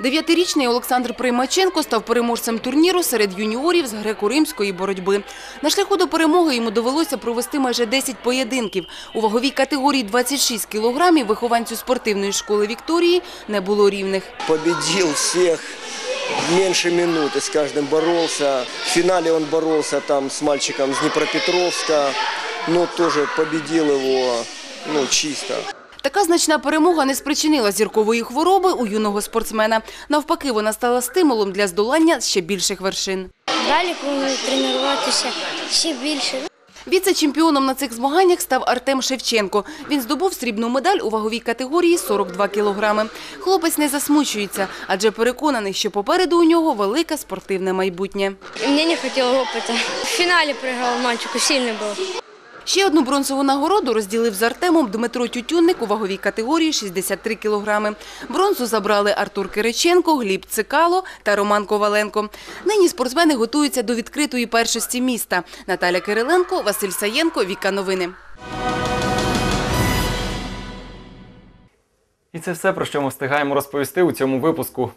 Дев'ятирічний Олександр Приймаченко став переможцем турніру серед юніорів з греко-римської боротьби. На шляху до перемоги йому довелося провести майже 10 поєдинків. У ваговій категорії 26 кілограмів вихованцю спортивної школи Вікторії не було рівних. победил всех меньше минуты, с каждым боролся. В финале он боролся там с мальчиком с Днепропетровска, но тоже победил его ну, чисто. Така значна перемога не спричинила зіркової хвороби у юного спортсмена. Навпаки, вона стала стимулом для здолання ще більших вершин. Далі планую тренуватися ще більше. Віце-чемпіоном на цих змаганнях став Артем Шевченко. Він здобув срібну медаль у ваговій категорії 42 кілограми. Хлопець не засмучується, адже переконаний, що попереду у нього велике спортивне майбутнє. Мені не хотіло опиту. В фіналі програв мальчику, сильний був. Ще одну бронзову нагороду розділив з Артемом Дмитро Тютюнник у ваговій категорії 63 кілограми. Бронзу забрали Артур Кириченко, Гліб Цикало та Роман Коваленко. Нині спортсмени готуються до відкритої першості міста. Наталя Кириленко, Василь Саєнко, Віка Новини. І це все, про що ми встигаємо розповісти у цьому випуску.